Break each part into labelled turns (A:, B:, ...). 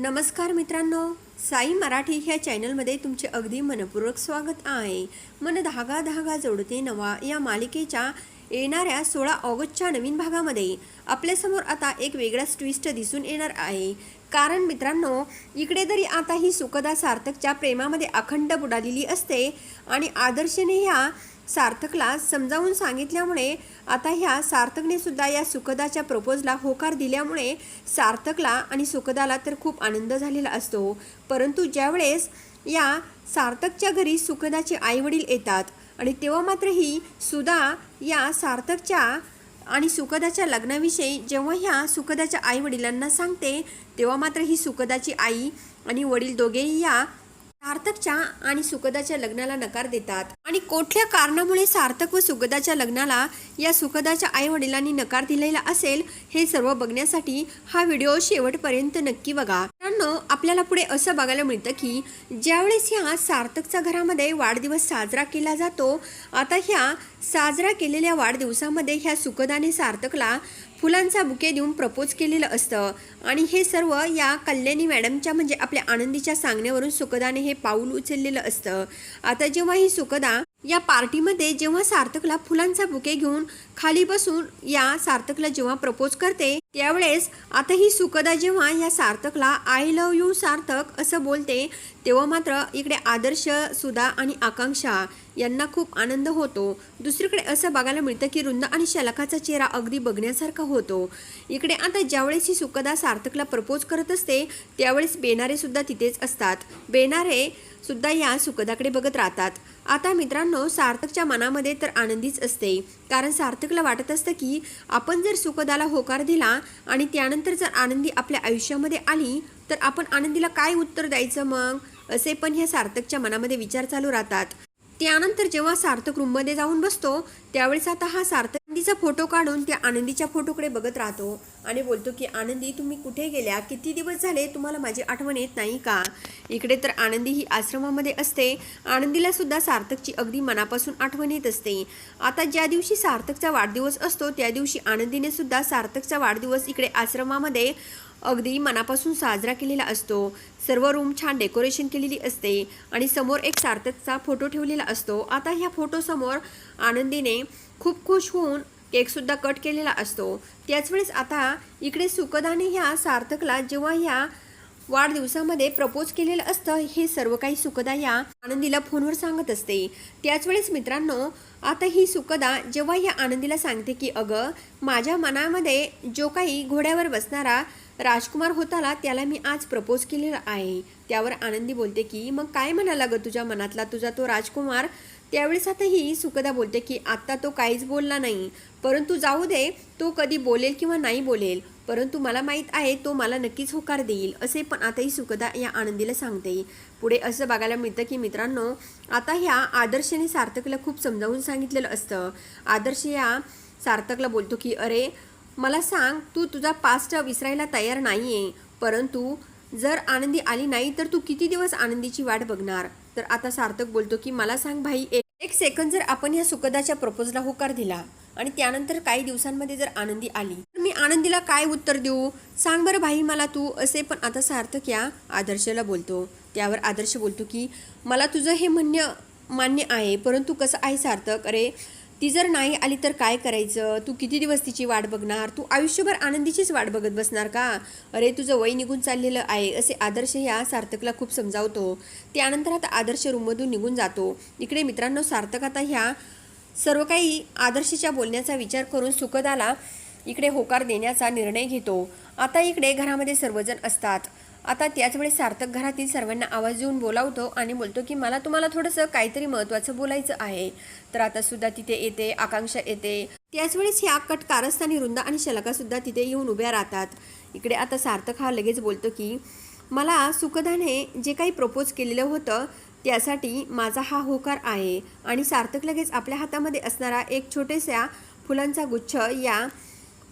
A: नमस्कार मित्रांनो साई मराठी ह्या चॅनलमध्ये तुमचे अगदी मनपूर्वक स्वागत आहे. मन धागा धागा जोडते नवा या मालिकेच्या येणाऱ्या सोळा ऑगस्टच्या नवीन भागामध्ये. आपल्यासमोर आता एक वेगळाच ट्विस्ट दिसून येणार आहे. कारण मित्रांनो इकडे तरी आता ही सुखदा सार्थकच्या प्रेमामध्ये अखंड बुडालेली असते आणि आदर्शने ह्या सार्थकला समजावून सांगितल्यामुळे आता ह्या सार्थकने सुद्धा या सुखदाच्या प्रपोजला होकार दिल्यामुळे सार्थकला आणि सुखदाला तर खूप आनंद झालेला असतो. परंतु ज्यावेळेस या सार्थकच्या घरी सुखदाचे आईवडील येतात आणि तेव्हा मात्र ही सुधा या सार्थकच्या आणि सुखदाच्या लग्नाविषयी जेव्हा ह्या सुखदाच्या आईवडिलांना सांगते तेव्हा मात्र ही सुखदाची आई आणि वडील दोघेही या सार्थकच्या आणि सुखदाच्या लग्नाला नकार देतात. आणि कोठल्या कारणामुळे सार्थक व सुखदाच्या लग्नाला या सुखदाच्या आई वडिलांनी नकार दिलेला असेल हे सर्व बघण्यासाठी हा व्हिडिओ शेवटपर्यंत नक्की बघा. मित्रांनो आपल्याला पुढे असं बघायला मिळतं की ज्यावेळेस ह्या सार्थकच्या घरामध्ये वाढदिवस साजरा केला जातो आता ह्या साजरा केलेल्या वाढदिवसामध्ये ह्या सुखदाने सार्थकला फुलांचा बुके देऊन प्रपोज केलेलं असतं. आणि हे सर्व या कल्याणी मॅडमच्या म्हणजे आपल्या आनंदीच्या सांगण्यावरून सुखदाने हे पाऊल उचललेलं असतं. आता जेव्हा ही सुखदा या पार्टीमध्ये जेव्हा सार्थकला फुलांचा बुके घेऊन खाली बसून या सार्थकला जेव्हा प्रपोज करते त्यावेळेस आता ही सुखदा जेव्हा या सार्थकला आय लव यू सार्थक असं बोलते तेव्हा मात्र इकडे आदर्श सुधा आणि आकांक्षा यांना खूप आनंद होतो. दुसरीकडे असं बघायला मिळतं की रुंद आणि शलकाचा चेहरा अगदी बघण्यासारखा होतो. इकडे आता ज्यावेळेस ही सुखदा सार्थकला प्रपोज करत असते त्यावेळेस बेनारे सुद्धा तिथेच असतात. बेनारे सुद्धा या सुखदाकडे बघत राहतात. आता मित्रांनो सार्थकच्या मनामध्ये तर आनंदीच असते. कारण सार्थकला वाटत असतं की आपण जर सुखदाला होकार दिला आणि त्यानंतर जर आनंदी आपल्या आयुष्यामध्ये आली तर आपण आनंदीला काय उत्तर द्यायचं मग? असे पण ह्या सार्थकच्या मनामध्ये विचार चालू राहतात. त्यानंतर जेव्हा सार्थक रूममध्ये जाऊन बसतो त्यावेळेस आता हा सार्थक आनंदीचा फोटो काढून त्या आनंदीच्या फोटोकडे बघत राहतो आणि बोलतो की आनंदी तुम्ही कुठे गेल्या? किती दिवस झाले? तुम्हाला माझी आठवण येत नाही का? इकडे तर आनंदी ही आश्रमामध्ये असते. आनंदीला सुद्धा सार्थकची अगदी मनापासून आठवण येत असते. आता ज्या दिवशी सार्थकचा वाढदिवस असतो त्या दिवशी आनंदीने सुद्धा सार्थकचा वाढदिवस इकडे आश्रमामध्ये अगदी मनापासून साजरा केलेला असतो. सर्व रूम छान डेकोरेशन केलेली असते आणि समोर एक सार्थकचा फोटो ठेवलेला असतो. आता ह्या फोटोसमोर आनंदीने खूप खुश होऊन केकसुद्धा कट केलेला असतो. त्याच वेळेस आता इकडे सुखदाने ह्या सार्थकला जेव्हा ह्या वाढदिवसामध्ये प्रपोज केलेलं असतं हे सर्व काही सुखदा या आनंदीला फोनवर सांगत असते. त्याच वेळेस मित्रांनो आता ही सुखदा जेव्हा या आनंदीला सांगते की अगं माझ्या मनामध्ये जो काही घोड्यावर बसणारा राजकुमार होताला त्याला मी आज प्रपोज केलेला आहे. त्यावर आनंदी बोलते की मग काय म्हणाला ग तुझ्या मनातला? तुझा तो राजकुमार त्यावेळेस आताही सुखदा बोलते की आत्ता तो काहीच बोलला नाही. परंतु जाऊ दे तो कधी बोलेल किंवा नाही बोलेल. परंतु मला माहीत आहे तो मला नक्कीच होकार देईल. असे पण आताही सुखदा या आनंदीला सांगते. पुढे असं बघायला मिळतं की मित्रांनो आता ह्या आदर्शने सार्थकला खूप समजावून सांगितलेलं असतं. आदर्श या सार्थकला बोलतो की अरे मला सांग तू तुझा पास्ट विसरायला तयार नाही आहे परंतु जर आनंदी आली नाही तर तू किती दिवस आनंदीची वाट बघणार? तर आता सार्थक बोलतो की मला सांग भाई एक एक सेकंद जर आपण या सुखदाच्या प्रपोजला होकार दिला आणि त्यानंतर काही दिवसांमध्ये जर आनंदी आली तर मी आनंदीला काय उत्तर देऊ? सांग बरं भाई मला तू असे पण आता सार्थक या आदर्शला बोलतो. त्यावर आदर्श बोलतो की मला तुझं हे म्हणणं मान्य आहे परंतु कसं आहे सार्थक? अरे ती जर नाही आली तर काय करायचं? तू किती दिवस तिची वाट बघणार? तू आयुष्यभर आनंदीचीच वाट बघत बसणार का? अरे तुझं वय निघून चाललेलं आहे असे आदर्श ह्या सार्थकला खूप समजावतो. त्यानंतर आता आदर्श रूममधून निघून जातो. इकडे मित्रांनो सार्थक आता ह्या सर्व काही आदर्शच्या बोलण्याचा विचार करून सुखदाला इकडे होकार देण्याचा निर्णय घेतो. आता इकडे घरामध्ये सर्वजण असतात. आता त्याचवेळी सार्थक घरातील सर्वांना आवाज देऊन बोलावतो आणि बोलतो की मला तुम्हाला थोडंसं काहीतरी महत्त्वाचं बोलायचं आहे. तर आता सुद्धा तिथे येते आकांक्षा येते. त्याचवेळेस ह्या कट कारस्थानी रुंदा आणि शलका सुद्धा तिथे येऊन उभ्या राहतात. इकडे आता सार्थक हा लगेच बोलतो की मला सुखदाने जे काही प्रपोज केलेलं होतं त्यासाठी माझा हा होकार आहे. आणि सार्थक लगेच आपल्या हातामध्ये असणारा एक छोटेसा फुलांचा गुच्छ या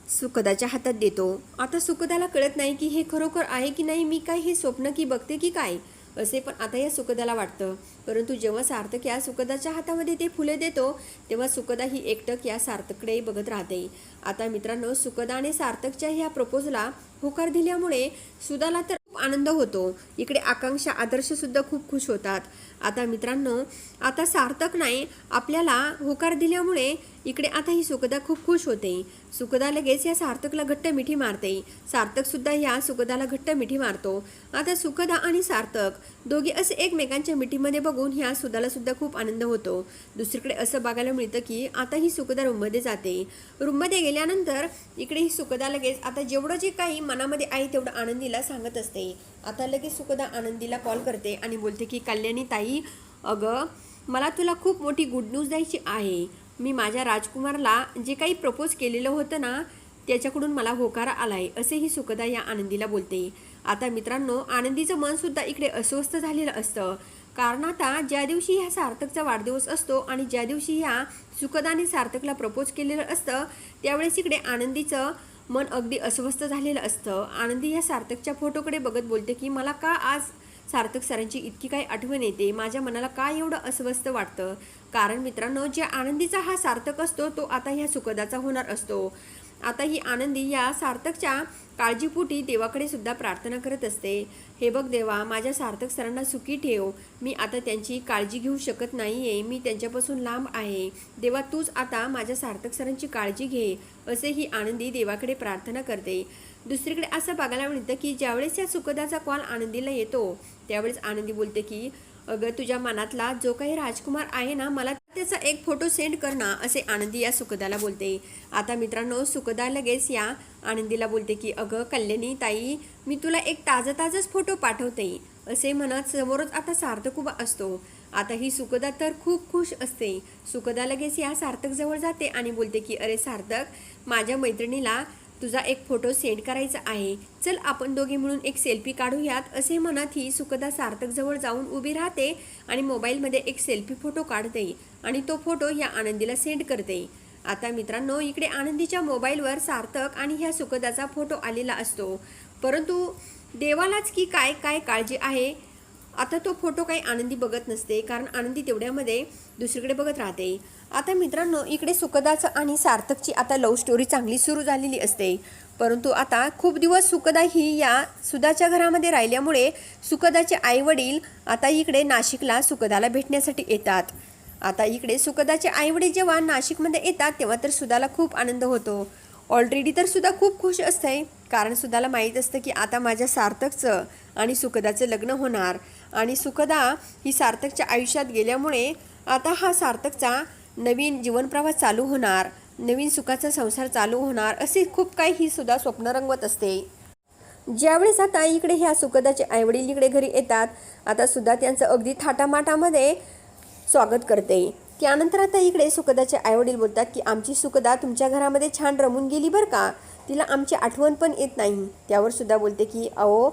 A: सुखदाच्या हातात देतो. आता सुखदाला कळत नाही की हे खरोखर आहे की नाही मी काय हे स्वप्न की बघते की काय? असे पण आता या सुखदाला वाटतं. परंतु जेव्हा सार्थक या सुखदाच्या हातामध्ये ते फुले देतो तेव्हा सुखदा ही एकटक या सार्थकडेही बघत राहते. आता मित्रांनो सुखदा आणि सार्थकच्या ह्या प्रपोजला होकार दिल्यामुळे सुदाला तर खूप आनंद होतो. इकडे आकांक्षा आदर्शसुद्धा खूप खुश होतात. आता मित्रांनो आता सार्थक नाही आपल्याला होकार दिल्यामुळे इकडे आता ही सुखदा खूप खुश होते. सुखदा लगेच या सार्थकला घट्ट मिठी मारते. सार्थक सुद्धा या सुखदाला घट्ट मिठी मारतो. आता सुखदा आणि सार्थक दोघे असे एकमेकांच्या मिठीमध्ये बघून ह्या सुधाला सुद्धा खूप आनंद होतो. दुसरीकडे असं बघायला मिळतं की आता ही सुखदा रूममध्ये जाते. रूममध्ये गेल्यानंतर इकडे ही सुखदा लगेच आता जेवढं जे काही मनामध्ये आहे तेवढं आनंदीला सांगत असते. आता लगेच सुखदा आनंदीला कॉल करते आणि बोलते की कल्याणी ताई अगं मला तुला खूप मोठी गुड न्यूज द्यायची आहे. मी माझ्या राजकुमारला जे काही प्रपोज केलेलं होतं ना त्याच्याकडून मला होकार आला आहे असेही सुखदा या आनंदीला बोलते. आता मित्रांनो आनंदीचं मनसुद्धा इकडे अस्वस्थ झालेलं असतं. कारण आता ज्या दिवशी ह्या सार्थकचा वाढदिवस असतो आणि ज्या दिवशी ह्या सुखदाने सार्थकला प्रपोज केलेलं असतं त्यावेळेस इकडे आनंदीचं मन अगदी अस्वस्थ झालेलं असतं. आनंदी या सार्थकच्या फोटोकडे बघत बोलते की मला का आज सार्थक सरांची इतकी काही आठवण येते? माझ्या मनाला का एवढं अस्वस्थ वाटतं? कारण मित्रांनो जे आनंदीचा हा सार्थक असतो तो आता ह्या सुखदाचा होणार असतो. आता ही आनंदी या सार्थकच्या काळजीपोटी देवाकडे सुद्धा प्रार्थना करत असते. हे बघ देवा माझ्या सार्थक सरांना सुखी ठेव. मी आता त्यांची काळजी घेऊ शकत नाही आहे मी त्यांच्यापासून लांब आहे. देवा तूच आता माझ्या सार्थक सरांची काळजी घे असे ही आनंदी देवाकडे प्रार्थना करते. दुसरीकडे असं बघायला मिळतं की ज्यावेळेस या सुखदाचा कॉल आनंदीला येतो त्यावेळेस आनंदी बोलते की अगं तुझ्या मनातला जो काही राजकुमार आहे ना मला त्याचा एक फोटो सेंड कर ना असे आनंदी या सुखदाला बोलते. आता मित्रांनो सुखदा लगेच या आनंदीला बोलते की अगं कल्याणी ताई मी तुला एक ताजं ताजंच फोटो पाठवते. असे म्हणत समोरच आता सार्थक उभा असतो. आता ही सुखदा तर खूप खुश असते. सुखदा लगेच या सार्थक जवळ जाते आणि बोलते की अरे सार्थक माझ्या मैत्रिणीला तुझा एक फोटो सेंड करायचा आहे. चल आपण दोघे मिळून एक सेल्फी काढूयात असे म्हणत ही सुखदा सार्थक जवळ जाऊन उभी राहते आणि मोबाईलमध्ये एक सेल्फी फोटो काढते आणि तो फोटो या आनंदीला सेंड करते. आता मित्रांनो इकडे आनंदीच्या मोबाईलवर सार्थक आणि ह्या सुखदाचा फोटो आलेला असतो. परंतु देवालाच की काय काय काळजी आहे? आता तो फोटो काही आनंदी बघत नसते कारण आनंदी तेवढ्यामध्ये दुसरीकडे बघत राहते. आता मित्रांनो इकडे सुखदाचं आणि सार्थकची आता लव्ह स्टोरी चांगली सुरू झालेली असते. परंतु आता खूप दिवस सुखदा ही या सुदाच्या घरामध्ये राहिल्यामुळे सुखदाचे आईवडील आता इकडे नाशिकला सुखदाला भेटण्यासाठी येतात. आता इकडे सुखदाचे आईवडील जेव्हा नाशिकमध्ये येतात तेव्हा तर सुधाला खूप आनंद होतो. ऑलरेडी तर सुद्धा खूप खुश असते कारण सुधाला माहीत असतं की आता माझ्या सार्थकचं आणि सुखदाचं लग्न होणार. आणि सुखदा ही सार्थकच्या आयुष्यात गेल्यामुळे आता हा सार्थकचा नवीन जीवनप्रवास चालू होणार नवीन सुखाचा संसार चालू होणार असे खूप काही ही सुद्धा स्वप्न रंगवत असते. ज्यावेळेस आता इकडे ह्या सुखदाचे आईवडील इकडे घरी येतात आता सुद्धा त्यांचं अगदी थाटामाटामध्ये स्वागत करते. त्यानंतर आता इकडे सुखदाचे आईवडील बोलतात की आमची सुखदा तुमच्या घरामध्ये छान रमून गेली बरं का? तिला आमची आठवण पण येत नाही. त्यावर सुद्धा बोलते की अहो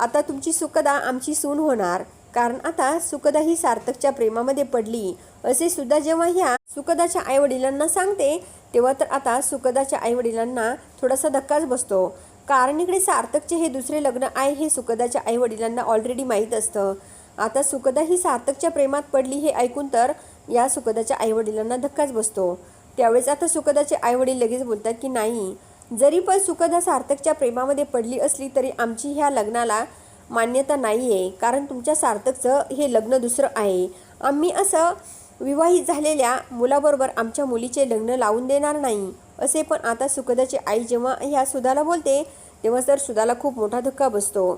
A: आता तुमची सुखदा आमची सून होणार. कारण आता सुखदा ही सार्थकच्या प्रेमामध्ये पडली. असे सुद्धा जेव्हा ह्या सुखदाच्या आईवडिलांना सांगते तेव्हा तर आता सुखदाच्या आईवडिलांना थोडासा धक्काच बसतो. कारण इकडे सार्थकचे हे दुसरे लग्न आहे हे सुखदाच्या आईवडिलांना ऑलरेडी माहीत असतं. आता सुखदा ही सार्थकच्या प्रेमात पडली हे ऐकून तर या सुखदाच्या आईवडिलांना धक्काच बसतो. त्यावेळेस आता सुखदाचे आईवडील लगेच बोलतात की नाही जरी पण सुखदा सार्थकच्या प्रेमामध्ये पडली असली तरी आमची ह्या लग्नाला मान्यता नाही आहे कारण तुमच्या सार्थकचं हे लग्न दुसरं आहे. आम्ही असं विवाहित झालेल्या मुलाबरोबर आमच्या मुलीचे लग्न लावून देणार नाही. असे पण आता सुखदाची आई जेव्हा ह्या सुधाला बोलते तेव्हा तर सुधाला खूप मोठा धक्का बसतो.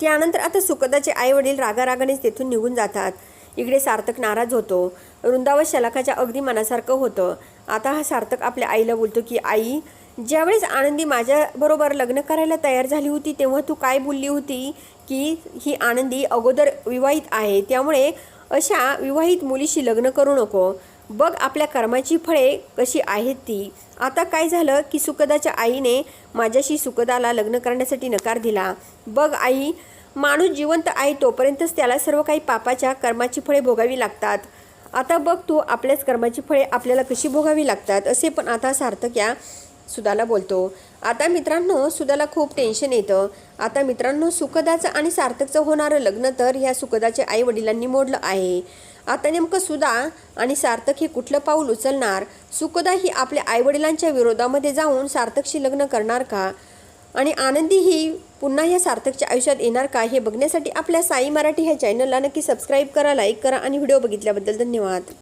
A: त्यानंतर आता सुखदाचे आई वडील रागारागानेच तेथून निघून जातात. इकडे सार्थक नाराज होतो. वृंदावन शलाखाच्या अगदी मनासारखं होतं. आता हा सार्थक आपल्या आईला बोलतो की आई ज्यावेळेस आनंदी माझ्याबरोबर लग्न करायला तयार झाली होती तेव्हा तू काय बोलली होती की ही आनंदी अगोदर विवाहित आहे त्यामुळे अशा विवाहित मुलीशी लग्न करू नको. बघ आपल्या कर्माची फळे कशी आहेत ती. आता काय झालं की सुखदाच्या आईने माझ्याशी सुखदाला लग्न करण्यासाठी नकार दिला. बघ आई माणूस जिवंत आहे तोपर्यंतच त्याला सर्व काही पापाच्या कर्माची फळे भोगावी लागतात. आता बघ तू आपल्याच कर्माची फळे आपल्याला कशी भोगावी लागतात असे पण आता सार्थक या सुदाला बोलतो आता मित्रांनो सुदाला खूप टेन्शन येतं. आता मित्रांनो सुखदाचं आणि सार्थकचं होणारं लग्न तर ह्या सुखदाच्या आई वडिलांनी मोडलं आहे. आता नेमकं सुदा आणि सार्थक हे कुठलं पाऊल उचलणार? सुखदा ही आपल्या आईवडिलांच्या विरोधामध्ये जाऊन सार्थकशी लग्न करणार का? आणि आनंदी ही पुन्हा या सार्थकच्या आयुष्यात येणार का? हे बघण्यासाठी आपल्या साई मराठी ह्या चॅनलला नक्की सबस्क्राईब करा लाईक करा आणि व्हिडिओ बघितल्याबद्दल धन्यवाद.